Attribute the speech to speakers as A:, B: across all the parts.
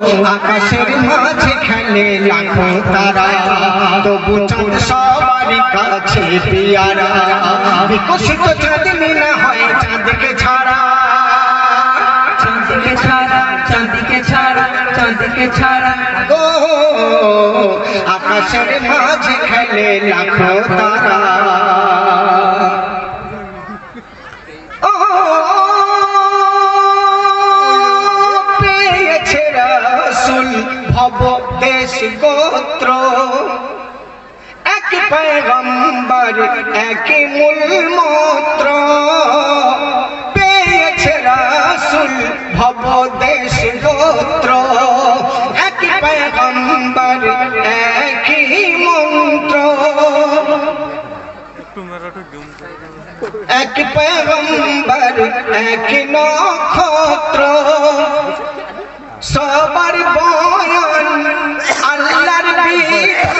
A: আকাশের মাঝে খেলে লাখো তারা। তবু চাঁদ সবারই কাছে পিয়ারা। বিকশিত চাঁদনি না হয় চাঁদকে ছাড়া।
B: চাঁদিকে ছাড়া চাঁদিকে ছাড়া চাঁদিকে ছাড়া।
A: ও আকাশের মাঝে খেলে লাখো তারা। দেশ গোত্র। এক পয়গম্বর এক মূল মন্ত্র পেয়েছে রাসূল ভব দেশ গোত্র। এক পয়গম্বর একই মন্ত্র। এক পয়গম্বর এক নক্ষত্র। সবার আল্লাহর Yeah.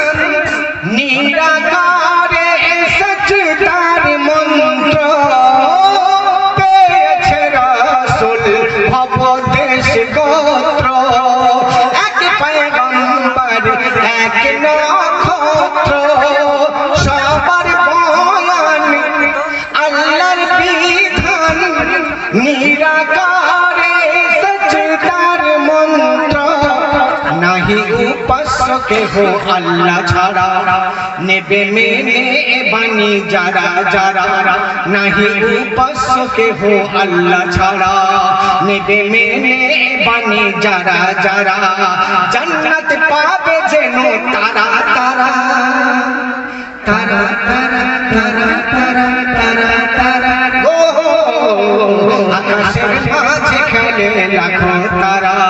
A: কেহ আল্লাহ ছাড়া? নেবে মেনে বাণী যারা যারা। নাহি উপাস্য কেহ আল্লাহ ছাড়া? নেবে মেনে বাণী যারা যারা। জান্নাত পাবে যেন তারা তারা। তারা তারা তারা তারা তারা তারা। ও আকাশের মাঝে খেলে লাখো তারা।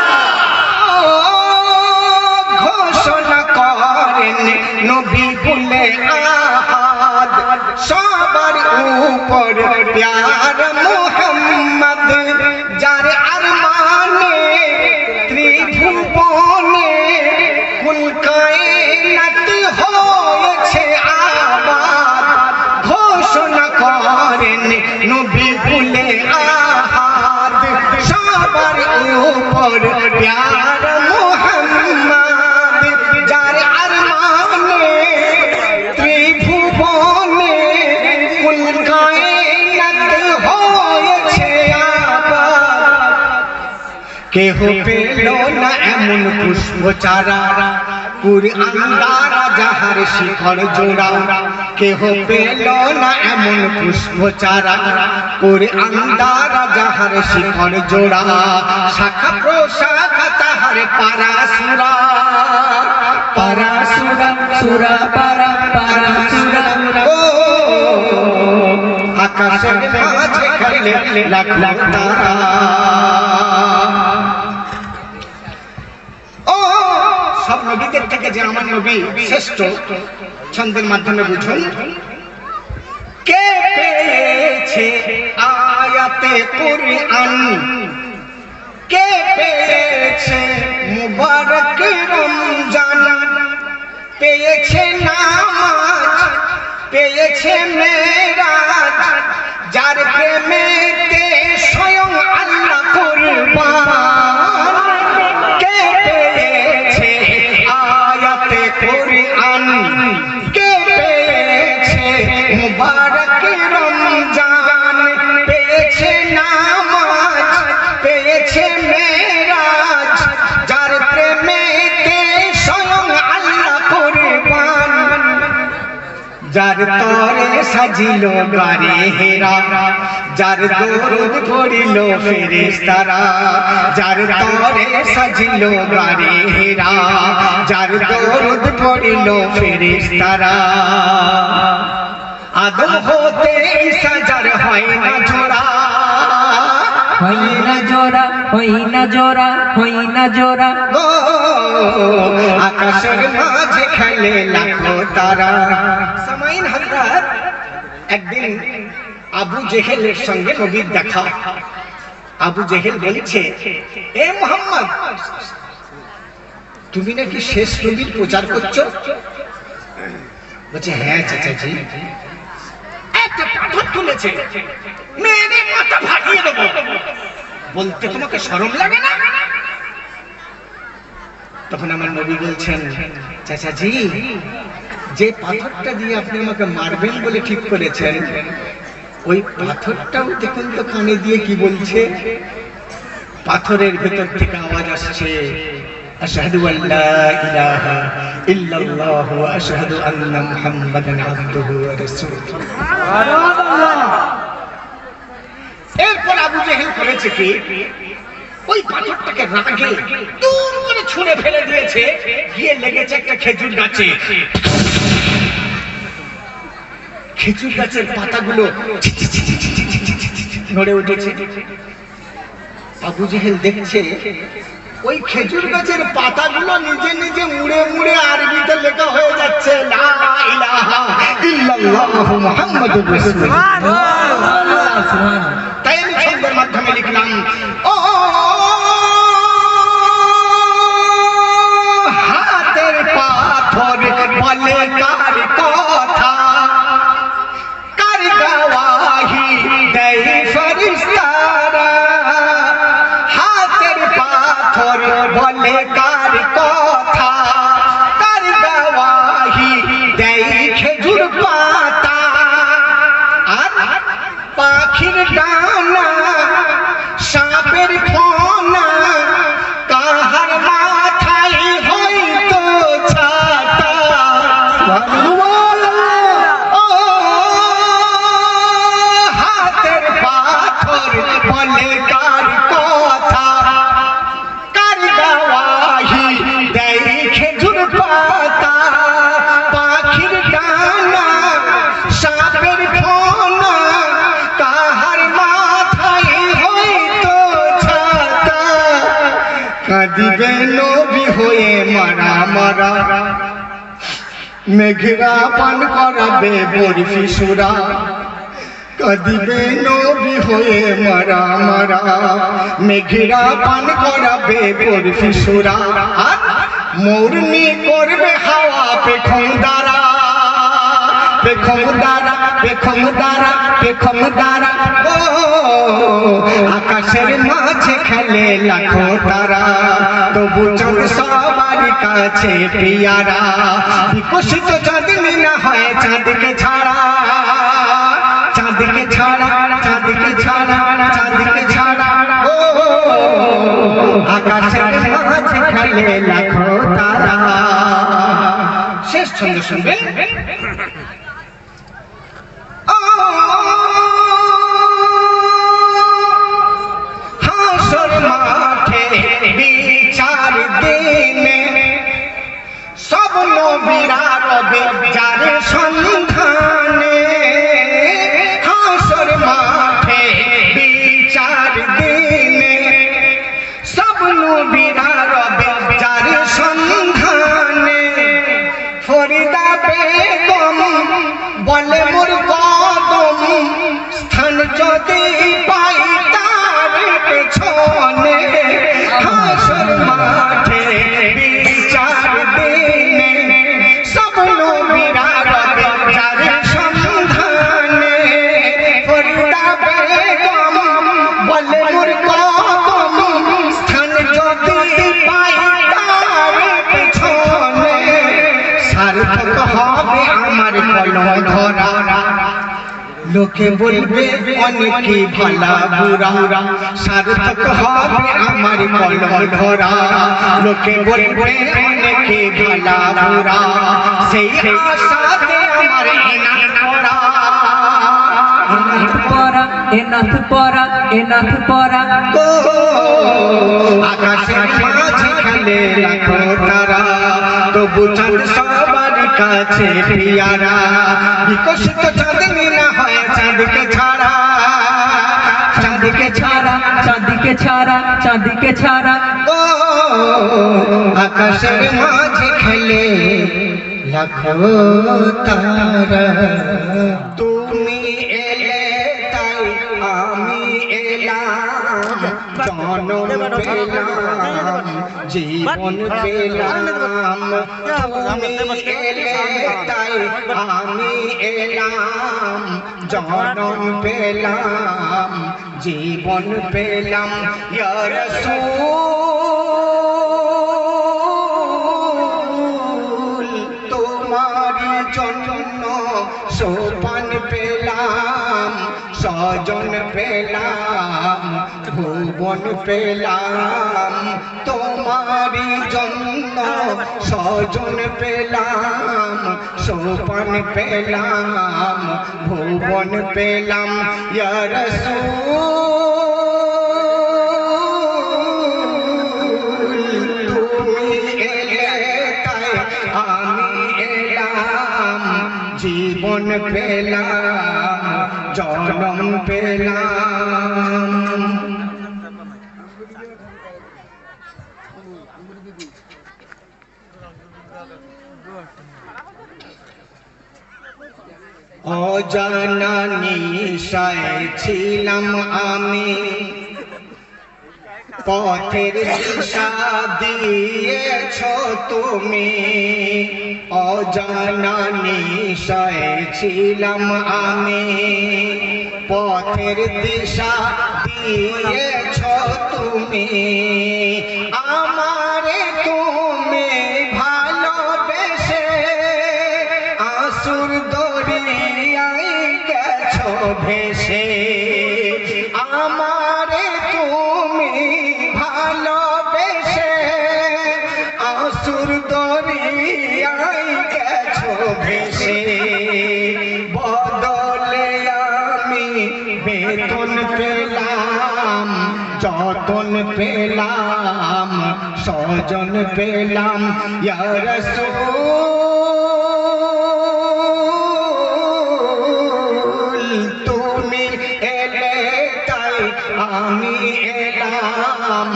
A: করেন নবী বলে আহাদ। সবার উপর প্যার মোহাম্মদ, যার আরমানে ত্রিভুবনে কুলকায়ে নাত হয়েছে আবাদ। ঘোষণা করেন নবী বলে আহাদ। সবার উপর প্যার কেহ পেল না এমন পুষ্প চারা কুরআন দ্বারা যাহার শিখর জোড়া। কেহ পেল না এমন পুষ্প চারা কুরআন দ্বারা যাহার শিখর জোড়া। শাখা প্রশাখা তাহার পারাসুরা।
B: পারাসুরা, সুরা সুরা পারা, পারাসুরা।
A: ও, আকাশের মাঝে খেলে লাখ লাখ তারা। নবীদের থেকে যে আমার নবী শ্রেষ্ঠ, ছন্দের মাধ্যমে বুঝুন। কে পেয়েছে আয়াতে কুরআন? কে পেয়েছে মুবারক রমজান? পেয়েছে নামাজ? পেয়েছে মেরাজ? যার প্রেমেতে স্বয়ং আল্লাহ কুরবান। যার তরে সাজিল গারে হেরা, যার দরুদ পড়িল ফেরেশতারা, যার তরে সাজিল গারে হেরা, যার দরুদ পড়িল ফেরেশতারা। আদম হতে সাজার হয় না জোড়া
B: হই না জোড়া হই না জোড়া হই না জোড়া
A: আকাশের মাঝে খেলে লাখো তারা। সামাইন হযরত একদিন আবু জেহেলের সঙ্গে নবীর দেখা। আবু জেহেল বলছে, এ মোহাম্মদ, তুমি নাকি শেষ নবীর প্রচার করছ? বলছে হ্যাঁ চাচাজি। তুলেছে। মেরে মাথা ফাটিয়ে বলতে তোমাকে শরম লাগে না? তখন আমার নবী বলছেন, চাচাজি, যে পাথরটা দিয়ে আপনি আমাকে মারবেন বলে ঠিক করেছেন, ওই পাথরটাও দেখুন তো কানে দিয়ে কি বলছে। পাথরের ভেতর থেকে আওয়াজ আসছে আশহাদু আল্লা ইলাহা ইল্লাল্লাহ ওয়া আশহাদু আন্না মুহাম্মাদান আবদুহু ওয়া রাসূলুহু এরপর আবু জেহেল করেছে কি ওই পাথরটাকে রাগে দূর করে ছুঁড়ে ফেলে দিয়েছে গিয়ে লেগেছে একটা খেজুর গাছে খেজুর গাছের পাতাগুলো নড়ে উঠেছে আবু জেহেল দেখছে ওই খেজুর গাছের পাতাগুলো নিজে নিজে মুড়ে মুড়ে আরবিতে লেখা হয়ে যাচ্ছে, লা মাধ্যমে লিখলাম, ও হাতের পাথর বলে কাঁদিবে নবী হয়ে মারা মারা। মেঘরা পান করাবে বরফি সুরা। কাঁদিবে নবী হয়ে মারা মারা। মেঘরা পান করাবে বরফি সুরা। আর মৌরনি করবে হাওয়া পেখন দ্বারা। দ্বারা পেখম দ্বারা ও, আকাশের মাঝে খেলে লাখো তারা। তবু চাঁদ সবার কাছে পিয়ারা। বিকশিত চাঁদনি না হয় চাঁদকে ছাড়া। চাঁদকে ছাড়া চাঁদকে ছাড়া চাঁদকে ছাড়া। ও, আকাশের মাঝে খেলে লাখো তারা। শেষ ছন্দ শুনবেন। সার্থক হবে আমার কলম ধরা লোকে বলবে অনেকে ভালা বুড়া সার্থক হবে আমার কলম ধরা লোকে বলবে অনেকে ভালা বুড়া সেই আশাতে আমার এনাম করা
B: এনাথ পরা এনাথ পরা পরা।
A: গো আকাশের মাঝে খেলে লাখো তারা। তবু চাঁদ সবার কাছে পিয়ারা। বিকশিত চাঁদনি না হয় চাঁদকে ছাড়া।
B: চাঁদিকে ছাড়া চাঁদিকে ছাড়া চাঁদিকে ছাড়া।
A: ও আকাশের মাঝে খেলে লাখো তারা। জনম পেলাম জীবন পেলাম তুমি তাই আমি এলাম জনম পেলাম জীবন পেলাম ইয়ার স্বজন পেলাম, ভুবন পেলাম তোমারি জন্য স্বজন পেলাম, সোপান পেলাম, ভুবন পেলাম ইয়ার তুমি এলে তাই আমি এলাম, জীবন পেলাম। জনম পেলাম। অজানা নিশায় ছিলাম আমি। পথের দিশা দিয়েছ তুমি। অজানা নিশায় ছিলাম আমি। পথের দিশা দিয়েছ তুমি। স্বজন পেলাম তুমি এলে তাই আমি এলাম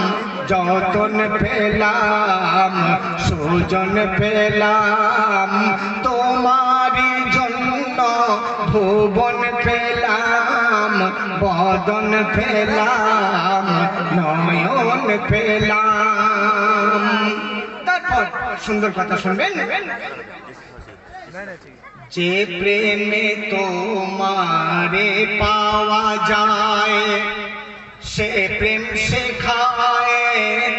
A: যতন পেলাম সুজন পেলাম তোমারি জন্য ভুবন পেলাম বদন পেলাম নয়ন পেলাম তারপর সুন্দর কথা শুনবেন। যে প্রেমে তোমারে পাওয়া যায়, সে প্রেম শেখায়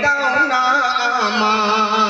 A: দাও না আমায়।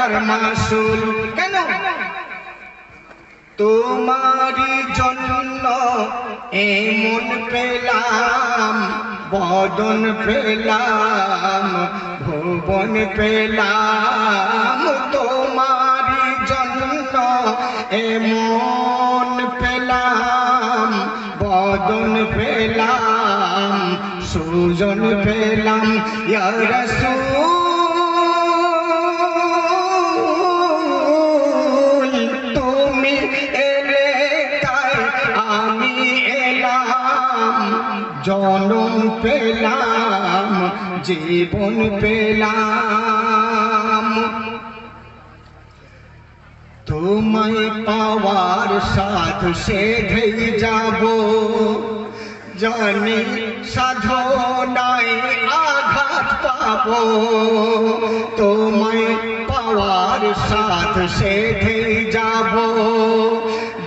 A: তার মাসুল। কেন? তোমারি জন্য এমন পেলাম, বদন পেলাম, ভুবন পেলাম। তোমারি জন্য এমন পেলাম, বদন পেলাম, সুজন পেলাম। ইয়ার রাসূল জনম পেলাম, জীবন পেলাম। তোমায় পাওয়ার সাধ সেধেই যাব। জানি সাধনায় আঘাত পাবো। তোমায় পাওয়ার সাথ সেধে যাব।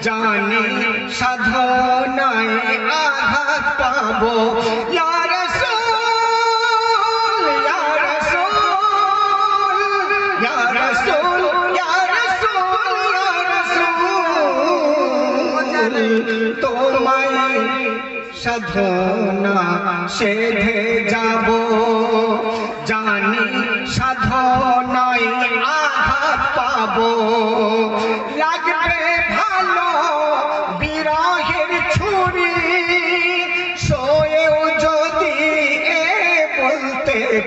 A: জানি সাধনায় পাবো। সাধনা সেধে যাব। জানি সাধনায় আঘাত পাবো। লাগবে ভালো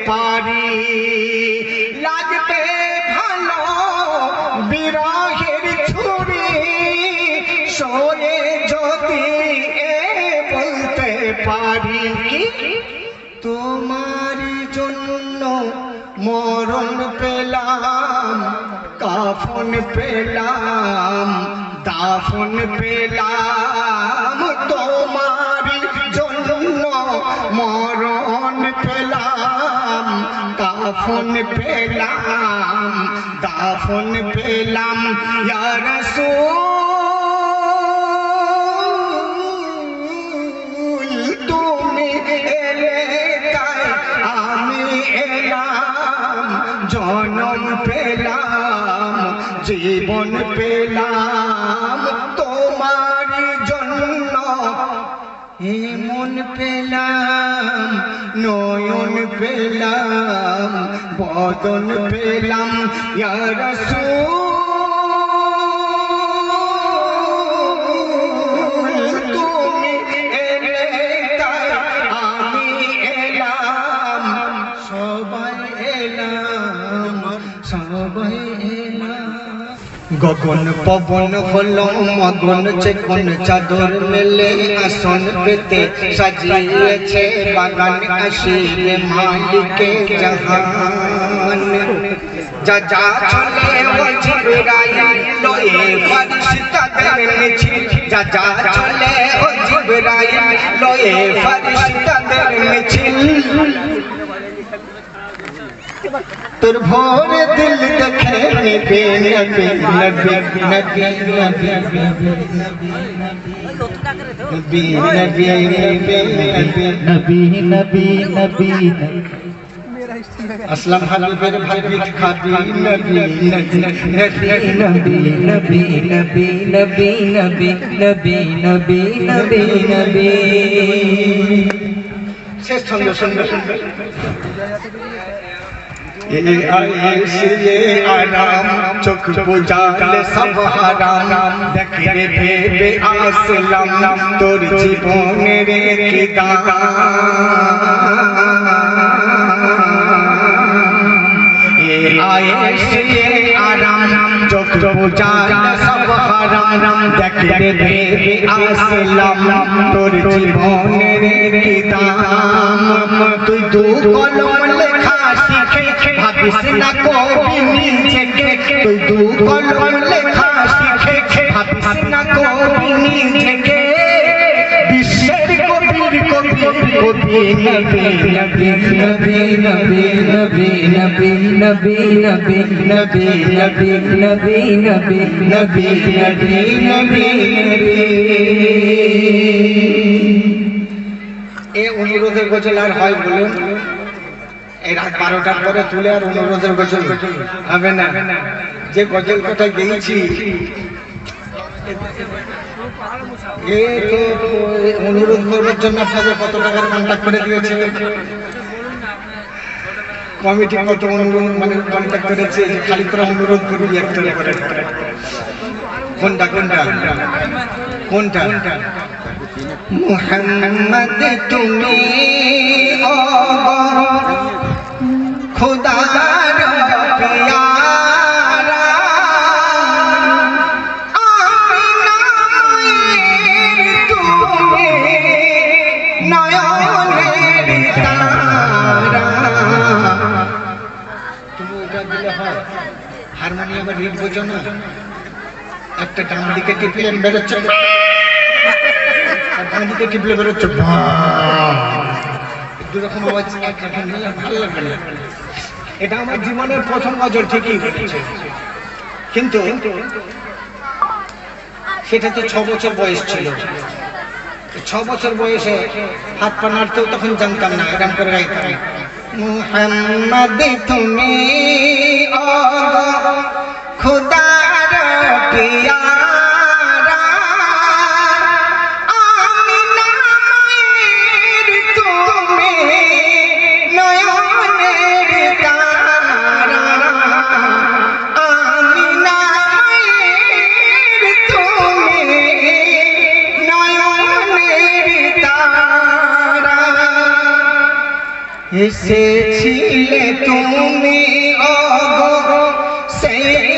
A: পারি। লাগতে ভালো বিরহের ছুরি। শোয়ে যদি এ বলতে পারি কি? তোমার জন্য মরণ পেলাম, কাফন পেলাম, দাফন পেলাম। কাফন পেলাম, দাফন পেলাম, ইয়া রাসূল, তুমি এলে তাই আমি এলাম, জনম পেলাম, জীবন পেলাম তোমার জন্য মন পেলাম নয়ন পেলাম বদন পেলাম ইয়া গগন পবন হলো মগন চেকন চাদর মেলে আসন পেতে সাজিয়েছে বাগান আসিলে মালিকে জাহান। যা যা চলে ও জিবরাইল লয়ে মিছিল যা যা মিছিল তোর ভোর দিল দেখে নেবে নবী নবী নবী নবী নবী নবী নবী
C: নবী নবী নবী
A: আসলাম হাবিবের ভাবি খাবি নবী নবী নবী
C: নবী নবী নবী নবী নবী নবী নবী নবী
A: শেষ ছন্দ সুন্দর সুন্দর इसलिए आराम चुख बुझाल सब हराम देखिए बेबे आसलम तोर जीवन रे ये आराम चुख बुझाल सब हराम देखिए बेबे आसलम तोर जीवन रे दाम। तु दू कलम लिखा তুই দু কলম লেখা শিখে বিশ্বের কবির কবি কবি নবী
C: নবী নবী নবী নবী নবী নবী নবী নবী নবী নবী নবী নবী নবী নবী
A: এ অনুরোধের গজল আর হয় বলুন। বারোটার পরে তুলে আর অনুরোধের গজল হবে না। যে গজল কথা গেয়েছি অনুরোধ করবার জন্য আপনাদের কত টাকার কন্ট্যাক্ট করে দিয়েছে। কমিটি কত অনুরোধ মানে কন্ট্যাক্ট করেছে খালি তোরা অনুরোধ করবি একটা কোনটা কোনটা? কোনটা? মোহাম্মদ, তুমি खुदा হারমোনিয়ামের হিট বোঝো না একটা ডান দিকে টিপলেন বেরোচ্ছে ডান দিকে টিপলে বেরোচ্ছে দুরকম আওয়াজ এক ভালো লাগবে না এটা আমার জীবনের প্রথম নজর, ঠিকই হয়েছে কিন্তু সেটা তো ছ বছর বয়স ছিল। ছ বছর বয়সে হাত পা নাড়তেও তখন জানতাম না এরকম করে গাইতাম মুহাম্মদ তুমি, ও এসেছিলে তুমি অগো সেই